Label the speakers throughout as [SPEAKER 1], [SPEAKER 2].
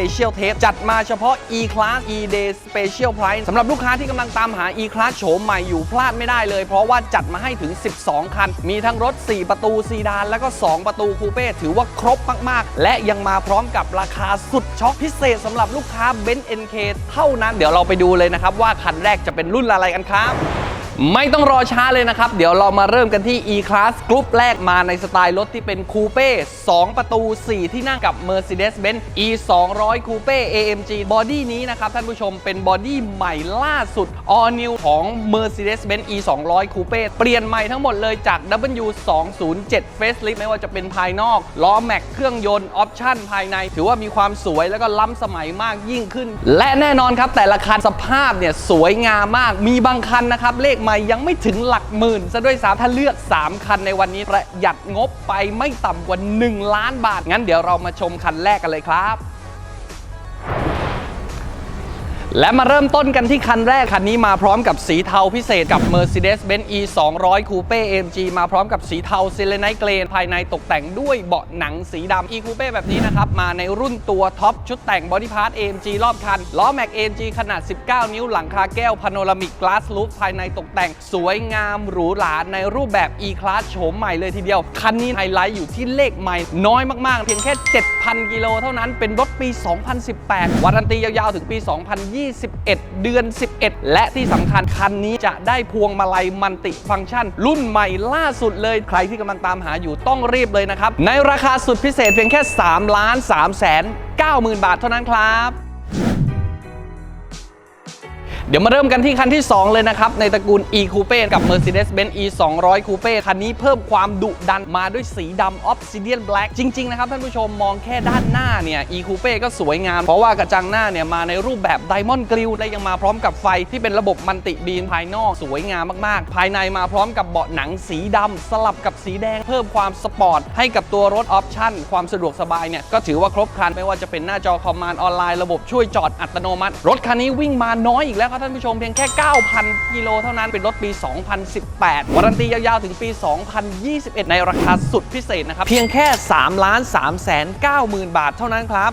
[SPEAKER 1] Special Tape จัดมาเฉพาะ E-Class E-Day Special Price สำหรับลูกค้าที่กำลังตามหา E-Class โฉมใหม่อยู่พลาดไม่ได้เลย เพราะว่าจัดมาให้ถึง 12 คัน มีทั้งรถ 4 ประตูซีดาน แล้วก็ 2 ประตูคูเป้ถือว่าครบมากๆ และยังมาพร้อมกับราคาสุดช็อคพิเศษสำหรับลูกค้า b e n z NK เท่านั้นเดี๋ยวเราไปดูเลยนะครับว่าคันแรกจะเป็นรุ่นอะไรกันครับ ไม่ต้องรอช้าเลยนะครับ เดี๋ยวเรามาเริ่มกันที่ E-Class กรุ๊ปแรกมาในสไตล์รถที่เป็นคูเป้ 2 ประตู 4 ที่นั่งกับ Mercedes-Benz E 2 0 0คูเป้ AMG บอดี้นี้นะครับ ท่านผู้ชมเป็นบอดี้ใหม่ล่าสุด All New ของ Mercedes-Benz E 2 0 0คูเป้เปลี่ยนใหม่ทั้งหมดเลยจาก W 2 0 7 Facelift ไม่ว่าจะเป็นภายนอกล้อแม็กเครื่องยนต์ออปชั่นภายใน ถือว่ามีความสวยแล้วก็ล้ำสมัยมากยิ่งขึ้น และแน่นอนครับแต่ละคันสภาพเนี่ยสวยงามมากมีบางคันนะครับเลขม่ยังไม่ถึงหลักหมื่นซะด้วยซ้ำถ้าเลือก 3 คันในวันนี้ประหยัดงบไปไม่ต่ำกว่า 1 ล้านบาท งั้นเดี๋ยวเรามาชมคันแรกกันเลยครับ และมาเริ่มต้นกันที่คันแรก คันนี้มาพร้อมกับสีเทาพิเศษกับ Mercedes-Benz E 2 0 0 Coupe AMG มาพร้อมกับสีเทา s e l e n i t e Grey ภายในตกแต่งด้วยเบาะหนังสีดำ E Coupe แบบนี้นะครับ มาในรุ่นตัวท็อปชุดแต่ง Body Part AMG รอบคัน ล้อแม็ก AMG ขนาด 19 นิ้วหลังคาแก้ว Panoramic Glass Roof ภายในตกแต่งสวยงามหรูหราในรูปแบบ E Class โฉมใหม่เลยทีเดียว คันนี้ไฮไลท์อยู่ที่เลขใหม่น้อยมากๆ เพียงแค่ 7,000 กิโลเท่านั้นเป็นรถปี 2018 วารันตียาวๆถึงปี2021 เดือน 11 และที่สำคัญคันนี้จะได้พวงมาลัยมันติฟังก์ชัน รุ่นใหม่ล่าสุดเลยใครที่กำลังตามหาอยู่ต้องรีบเลยนะครับ ในราคาสุดพิเศษเพียงแค่ 3 ล้าน3แสน90,000 บาทเท่านั้นครับ เดี๋ยวมาเริ่มกันที่คันที่ 2 เลยนะครับ ในตระกูล E Coupe กับ Mercedes-Benz E 2 0 0 Coupe คันนี้เพิ่มความดุดันมาด้วยสีดำ Obsidian Black จริง ๆ นะครับท่านผู้ชมมองแค่ด้านหน้าเนี่ย E Coupe ก็สวยงาม เพราะว่ากระจังหน้าเนี่ยมาในรูปแบบ Diamond Grill และยังมาพร้อมกับไฟที่เป็นระบบมันติบีนภายนอกสวยงามมากๆ ภายในมาพร้อมกับเบาะหนังสีดำสลับกับสีแดงเพิ่มความสปอร์ตให้กับตัวรถออปชั่นความสะดวกสบายเนี่ยก็ถือว่าครบครันไม่ว่าจะเป็นหน้าจอคอมมานด์ออนไลน์ระบบช่วยจอดอัตโนมัติ รถคันนี้วิ่งมาน้อยอีกแล้วครับท่านผู้ชมเพียงแค่ 9,000 กิโลเท่านั้นเป็นรถปี 2018 วารันตียาวๆ ถึงปี 2021 ในราคาสุดพิเศษนะครับ เพียงแค่ 3,390,000 บาทเท่านั้นครับ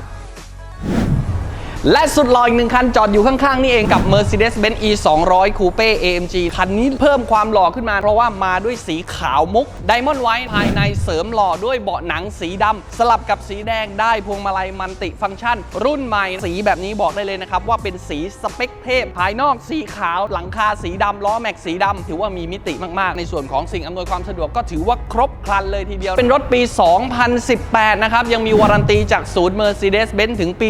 [SPEAKER 1] และสุดหล่ออีกหนึ่งคันจอดอยู่ข้างๆ นี่เองกับ Mercedes-Benz E 2 0 0 Coupe AMG คันนี้เพิ่มความหล่อขึ้นมาเพราะว่ามาด้วยสีขาวมุก Diamond White ภายในเสริมหล่อด้วยเบาะหนังสีดำสลับกับสีแดงได้พวงมาลัยมันติฟังก์ชัน รุ่นใหม่สีแบบนี้บอกได้เลยนะครับ ว่าเป็นสีสเปคเทพ ภายนอกสีขาวหลังคาสีดำล้อแม็กสีดำถือว่ามีมิติมากๆ ในส่วนของสิ่งอำนวยความสะดวกก็ถือว่าครบครันเลยทีเดียว เป็นรถปี 2018 นะครับยังมีวารันตีจากศูนย์ Mercedes-Benz ถึงปี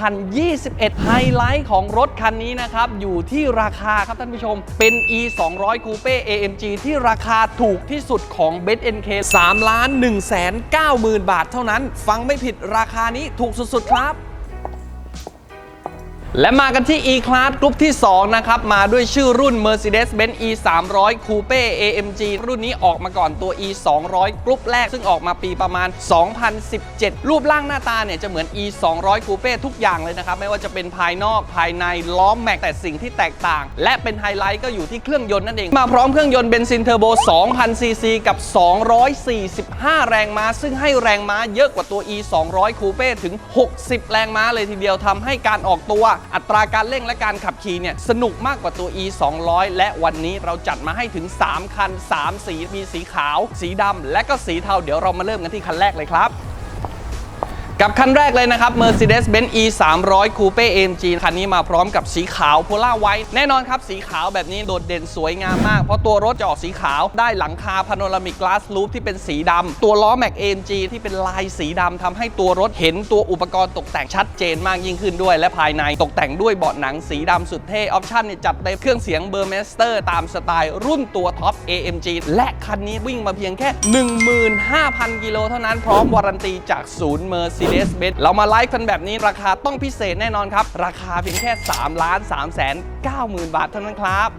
[SPEAKER 1] 202 21 ไฮไลท์ของรถคันนี้นะครับ อยู่ที่ราคาครับท่านผู้ชม เป็น E 2 0 0 Coupe AMG ที่ราคาถูกที่สุดของ b e n z NK 3ล้าน1แสน9หมื่นบาทเท่านั้น ฟังไม่ผิดราคานี้ถูกสุดๆครับ และมากันที่ E Class กลุ่มที่ 2 นะครับ มาด้วยชื่อรุ่น Mercedes-Benz E 3 0 0 Coupe AMG รุ่นนี้ออกมาก่อนตัว E 2 0 0กลุ่มแรกซึ่งออกมาปีประมาณ 2017 รูปร่างหน้าตาเนี่ยจะเหมือน E 2 0 0 Coupe ทุกอย่างเลยนะครับ ไม่ว่าจะเป็นภายนอกภายในล้อแม็กแต่สิ่งที่แตกต่าง และเป็นไฮไลท์ก็อยู่ที่เครื่องยนต์นั่นเอง มาพร้อมเครื่องยนต์เบนซินเทอร์โบ2,000 ซีซีกับ 245 แรงม้า ซึ่งให้แรงม้าเยอะกว่าตัว E 2 0 0 Coupe ถึง 60 แรงม้าเลยทีเดียวทำให้การออกตัวอัตราการเร่งและการขับขี่เนี่ยสนุกมากกว่าตัว E 2 0 0และวันนี้เราจัดมาให้ถึง 3 คัน 3 สีมีสีขาว สีดำและก็สีเทาเดี๋ยวเรามาเริ่มกันที่คันแรกเลยครับ กับคันแรกเลยนะครับ Mercedes-Benz E 3 0 0 Coupe AMG คันนี้มาพร้อมกับสีขาวโพล่าไวท์แน่นอนครับ สีขาวแบบนี้โดดเด่นสวยงามมาก เพราะตัวรถจะออกสีขาวได้หลังคา Panoramic Glass Roof ที่เป็นสีดำตัวล้อ Mac AMG ที่เป็นลายสีดำทำให้ตัวรถเห็นตัวอุปกรณ์ตกแต่งชัดเจนมากยิ่งขึ้นด้วย และภายในตกแต่งด้วยเบาะหนังสีดำสุดเท่ออปชั่นเนี่ยจัดเต็มเครื่องเสียงเบอร์เมสเตอร์ตามสไตล์รุ่นตัวท็อป AMG และคันนี้วิ่งมาเพียงแค่ 15,000 กิโลเท่านั้นพร้อมวารันตีจากศูนย์ Mercedes-Benz เรามาไลฟ์กันแบบนี้ราคาต้องพิเศษแน่นอนครับ ราคาเพียงแค่3ล้าน3แสน9หมื่นบาทเท่านั้นครับ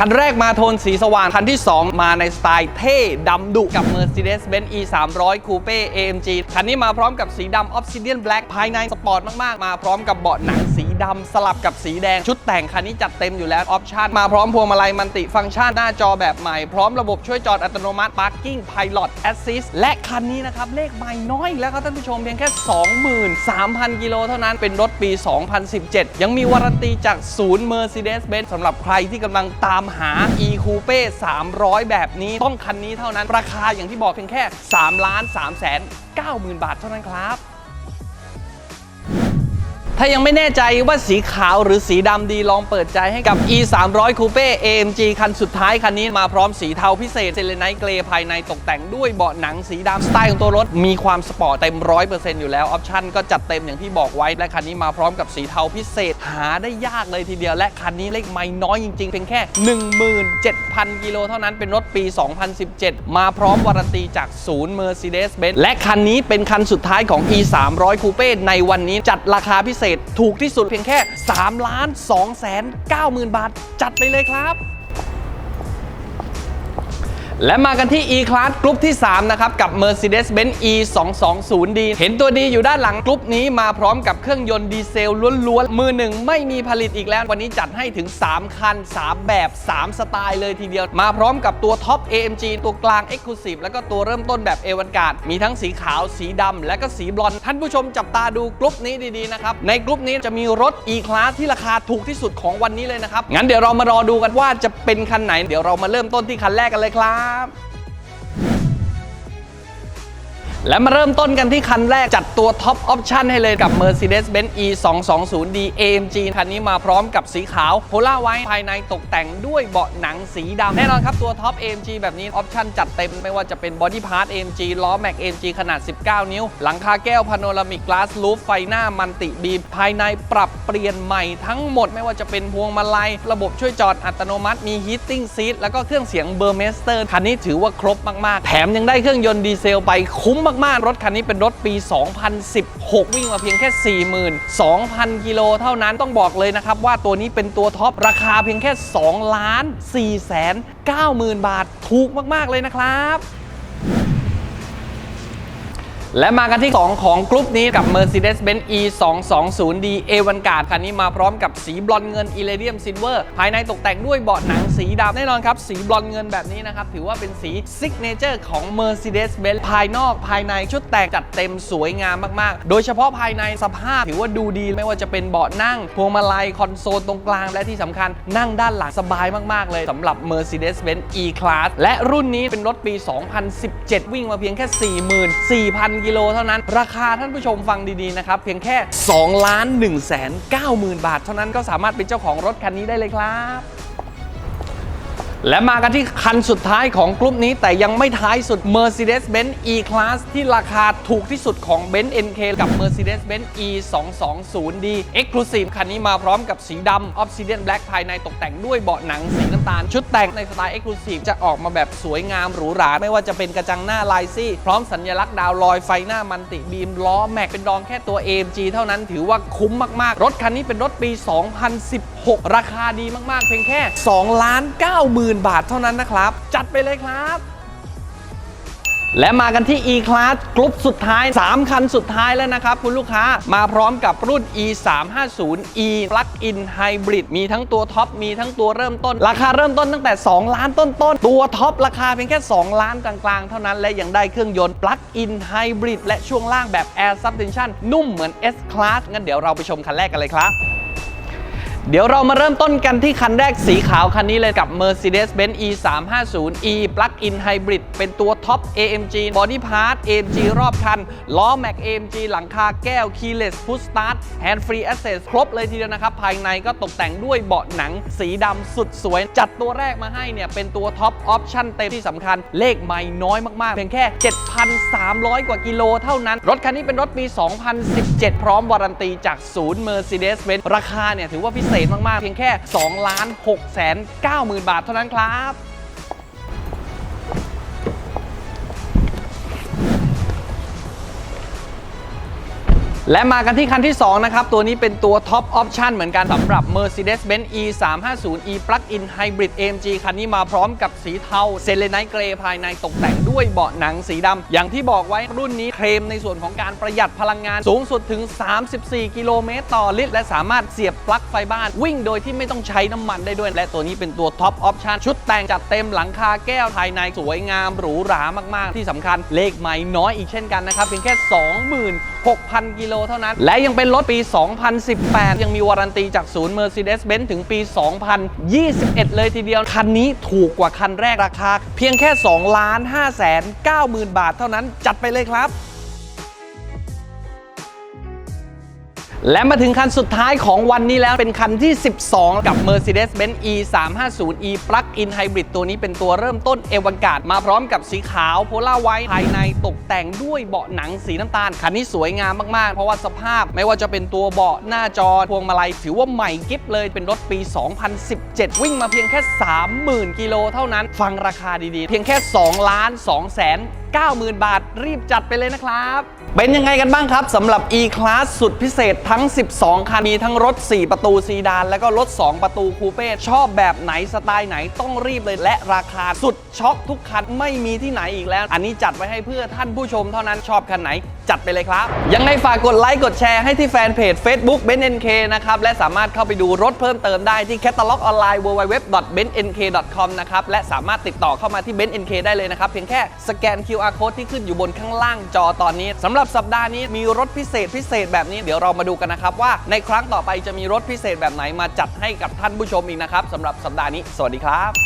[SPEAKER 1] คันแรกมาโทนสีสว่าง คันที่ 2 มาในสไตล์เท่ดำดุกับ Mercedes-Benz E 3 0 0 Coupe AMG คันนี้มาพร้อมกับสีดำ Obsidian Black ภายในสปอร์ตมาก ๆ มาพร้อมกับเบาะหนังสีดำสลับกับสีแดงชุดแต่งคันนี้จัดเต็มอยู่แล้วออปชั่นมาพร้อมพวงมาลัยมันติฟังก์ชันหน้าจอแบบใหม่ พร้อมระบบช่วยจอดอัตโนมัติ Parking Pilot Assist และคันนี้นะครับ เลขไม่น้อยแล้วครับท่านผู้ชมเพียงแค่ 23,000 กิโลเท่านั้นเป็นรถปี 2017 ยังมีวารันตีจากศูนย์ Mercedes-Benz สำหรับใครที่กำลังตามหา E Coupe 300 แบบนี้ต้องคันนี้เท่านั้น ราคาอย่างที่บอกเพียงแค่3ล้าน3แสน90,000 บาทเท่านั้นครับ ถ้ายังไม่แน่ใจว่าสีขาวหรือสีดำดีลองเปิดใจให้กับ e 3 0 0 Coupe AMG คันสุดท้ายคันนี้มาพร้อมสีเทาพิเศษเซเลนไนเกรย์ภายในตกแต่งด้วยเบาะหนังสีดำสไตล์ของตัวรถ มีความสปอร์ตเต็ม 100%อยู่แล้ว ออปชั่นก็จัดเต็มอย่างที่บอกไว้ และคันนี้มาพร้อมกับสีเทาพิเศษหาได้ยากเลยทีเดียว และคันนี้เลขไม่น้อยจริงๆ เพียงแค่ 17,000 กิโลเท่านั้นเป็นรถปี 2017 มาพร้อมวารันตีจากศูนย์ Mercedes-Benz และคันนี้เป็นคันสุดท้ายของ e 3 0 0 Coupe ในวันนี้จัดราคาพิเศษถูกที่สุดเพียงแค่3ล้าน2แสน9หมื่นบาท จัดไปเลยครับ และมากันที่ E-Class กลุ่มที่ 3 นะครับ กับ Mercedes-Benz E 2 2 0 D เห็นตัวดีอยู่ด้านหลังกลุ่มนี้มาพร้อมกับเครื่องยนต์ดีเซลล้วนๆ มือหนึ่งไม่มีผลิตอีกแล้ว วันนี้จัดให้ถึง 3 คัน 3 แบบ 3 สไตล์เลยทีเดียว มาพร้อมกับตัวท็อป AMG ตัวกลาง Exclusive แล้วก็ตัวเริ่มต้นแบบเอวันการ์ดมีทั้งสีขาวสีดำและก็สีบลอนด์ท่านผู้ชมจับตาดูกลุ่มนี้ดีๆนะครับในกลุ่มนี้จะมีรถ E-Class ที่ราคาถูกที่สุดของวันนี้เลยนะครับงั้นเดี๋ยวเรามารอดูกันว่าจะเป็นคันไหน เดี๋ยวเรามาเริ่มต้นที่คันแรกกันเลยครับครับ และมาเริ่มต้นกันที่คันแรกจัดตัวท็อปออปชันให้เลยกับ Mercedes-Benz E 2 2 0 D AMG คันนี้มาพร้อมกับสีขาวโพล่าไว้ภายในตกแต่งด้วยเบาะหนังสีดำแน่นอนครับตัวท็อป AMG แบบนี้ออปชันจัดเต็มไม่ว่าจะเป็นบอดี้พาร์ท AMG ล้อแม็ก AMG ขนาด 19 นิ้ว หลังคาแก้วพาโนรามิกกลาสลูฟไฟหน้ามันติบีมภายในปรับเปลี่ยนใหม่ทั้งหมด ไม่ว่าจะเป็นพวงมาลัย ระบบช่วยจอดอัตโนมัติมีฮีตติ้งซีทแล้วก็เครื่องเสียงเบอร์เมสเตอร์คันนี้ถือว่าครบมากๆ แถมยังได้เครื่องยนต์ดีเซลไปคุ้มมากๆ รถคันนี้เป็นรถปี 2016 วิ่งมาเพียงแค่ 42,000 กิโลเท่านั้นต้องบอกเลยนะครับว่าตัวนี้เป็นตัวท็อปราคาเพียงแค่ 2 ล้าน4แสน90,000 บาทถูกมากๆเลยนะครับ และมากันที่2ของกลุ่มนี้กับ Mercedes-Benz E 2 2 0 D a v a n g a r d คันนี้มาพร้อมกับสีบลอนเงิน Iridium Silver ภายในตกแต่งด้วยเบาะหนังสีดำแน่นอนครับ สีบลอนเงินแบบนี้นะครับ ถือว่าเป็นสีซิกเนเจอร์ของ Mercedes-Benz ภายนอกภายในชุดแต่งจัดเต็มสวยงามมาก ๆ โดยเฉพาะภายในสภาพถือว่าดูดีไม่ว่าจะเป็นเบาะนั่ง พวงมาลัยคอนโซลตรงกลาง และที่สำคัญนั่งด้านหลังสบายมาก ๆ เลยสำหรับ Mercedes-Benz E-Class และรุ่นนี้เป็นรถปี 2017 วิ่งมาเพียงแค่ 44,000กิโลเท่านั้น ราคาท่านผู้ชมฟังดีๆนะครับ เพียงแค่2ล้าน1แสน9หมื่นบาท เท่านั้นก็สามารถเป็นเจ้าของรถคันนี้ได้เลยครับ และมากันที่คันสุดท้ายของกลุ่มนี้แต่ยังไม่ท้ายสุด Mercedes-Benz E-Class ที่ราคาถูกที่สุดของ Benz NK กับ Mercedes-Benz E 2 2 0 D Exclusive คันนี้มาพร้อมกับสีดำ Obsidian Black ภายในตกแต่งด้วยเบาะหนังสีน้ำตาล ชุดแต่งในสไตล์ Exclusive จะออกมาแบบสวยงามหรูหรา ไม่ว่าจะเป็นกระจังหน้าลายซี่ พร้อมสัญลักษณ์ดาวลอยไฟหน้ามันติบีมล้อแม็กเป็นรองแค่ตัว AMG เท่านั้นถือว่าคุ้มมากๆ รถคันนี้เป็นรถปี 2016 ราคาดีมากๆ เพียงแค่2ล้าน9หมื่นบาทเท่านั้นนะครับ จัดไปเลยครับ และมากันที่ E-Class กลุ่มสุดท้าย 3 คันสุดท้ายแล้วนะครับ คุณลูกค้ามาพร้อมกับรุ่น E 3 5 0 E Plug-in Hybrid มีทั้งตัวท็อป มีทั้งตัวเริ่มต้น ราคาเริ่มต้นตั้งแต่ 2 ล้านต้นๆ ตัวท็อปราคาเพียงแค่ 2 ล้านกลางๆ เท่านั้น และยังได้เครื่องยนต์ Plug-in Hybrid และช่วงล่างแบบ Air Suspension นุ่มเหมือน S Class งั้นเดี๋ยวเราไปชมคันแรกกันเลยครับ เดี๋ยวเรามาเริ่มต้นกันที่คันแรกสีขาวคันนี้เลยกับ Mercedes-Benz E 3 5 0 E Plug-in Hybrid เป็นตัวท็อป AMG Body Part AMG รอบคัน ล้อ Mac AMG หลังคาแก้ว Keyless Push Start Hand Free Access ครบเลยทีเดียวนะครับ ภายในก็ตกแต่งด้วยเบาะหนังสีดำสุดสวย จัดตัวแรกมาให้เนี่ย เป็นตัวท็อปออปชั่นเต็มที่สำคัญ เลขไม่น้อยมาก ๆ เพียงแค่ 7,300 กว่ากิโลเท่านั้น รถคันนี้เป็นรถปี 2017 พร้อมวารันตีจากศูนย์ Mercedes-Benz ราคาเนี่ยถือว่าพิเศษมากๆ เพียงแค่2ล้าน6แสน9หมื่นบาทเท่านั้นครับ และมากันที่คันที่ 2 นะครับ ตัวนี้เป็นตัวท็อปออปชันเหมือนกันสำหรับ Mercedes-Benz E 3 5 0 E Plug-in Hybrid AMG คันนี้มาพร้อมกับสีเทาเซเลไนท์เกรย์ภายในตกแต่งด้วยเบาะหนังสีดำ อย่างที่บอกไว้รุ่นนี้เคลมในส่วนของการประหยัดพลังงานสูงสุดถึง 34 กิโลเมตรต่อลิตร และสามารถเสียบปลั๊กไฟบ้าน วิ่งโดยที่ไม่ต้องใช้น้ำมันได้ด้วย และตัวนี้เป็นตัวท็อปออปชันชุดแต่งจัดเต็มหลังคาแก้วภายในสวยงามหรูหรามาก ๆ ที่สำคัญเลขไม่น้อยอีกเช่นกันนะครับเพียงแค่ 26,000กิโลเท่านั้น และยังเป็นรถปี 2018 ยังมีวารันตีจากศูนย์ Mercedes-Benz ถึงปี 2021 เลยทีเดียว คันนี้ถูกกว่าคันแรกราคา เพียงแค่2ล้าน5แสน9หมื่นบาทเท่านั้นจัดไปเลยครับ และมาถึงคันสุดท้ายของวันนี้แล้วเป็นคันที่ 12 กับ Mercedes-Benz E 3 5 0 E Plug-in Hybrid ตัวนี้เป็นตัวเริ่มต้นเอวังการ์ดมาพร้อมกับสีขาวโพล่าไวท์ภายในตกแต่งด้วยเบาะหนังสีน้ำตาล คันนี้สวยงามมาก ๆ เพราะว่าสภาพไม่ว่าจะเป็นตัวเบาะหน้าจอพวงมาลัยถือว่าใหม่กิฟเลยเป็นรถปี 2017 วิ่งมาเพียงแค่ 30,000 กิโลเท่านั้น ฟังราคาดี ๆ เพียงแค่ 2 ล้าน2แสน 90,000 บาท รีบจัดไปเลยนะครับ เป็นยังไงกันบ้างครับสำหรับ E-Class สุดพิเศษทั้ง 12 คัน มีทั้งรถ 4 ประตูซีดาน แล้วก็รถ 2 ประตูคูเป้ ชอบแบบไหนสไตล์ไหนต้องรีบเลยและราคาสุดช็อกทุกคันไม่มีที่ไหนอีกแล้ว อันนี้จัดไว้ให้เพื่อท่านผู้ชมเท่านั้นชอบคันไหน จัดไปเลยครับ ยังไงฝากกดไลค์กดแชร์ให้ที่แฟนเพจ Facebook b e n n k นะครับ และสามารถเข้าไปดูรถเพิ่มเติมได้ที่แคตตาล็อกออนไลน์ www.bennk.com นะครับ และสามารถติดต่อเข้ามาที่ b e n k ได้เลยนะครับ เพียงแค่สแกน QR code ที่ขึ้นอยู่บนข้างล่างจอตอนนี้สำหรับสัปดาห์นี้มีรถพิเศษพิเศษแบบนี้เดี๋ยวเรามาดูกันนะครับว่าในครั้งต่อไปจะมีรถพิเศษแบบไหนมาจัดให้กับท่านผู้ชมอีกนะครับสำหรับสัปดาห์นี้ สวัสดีครับ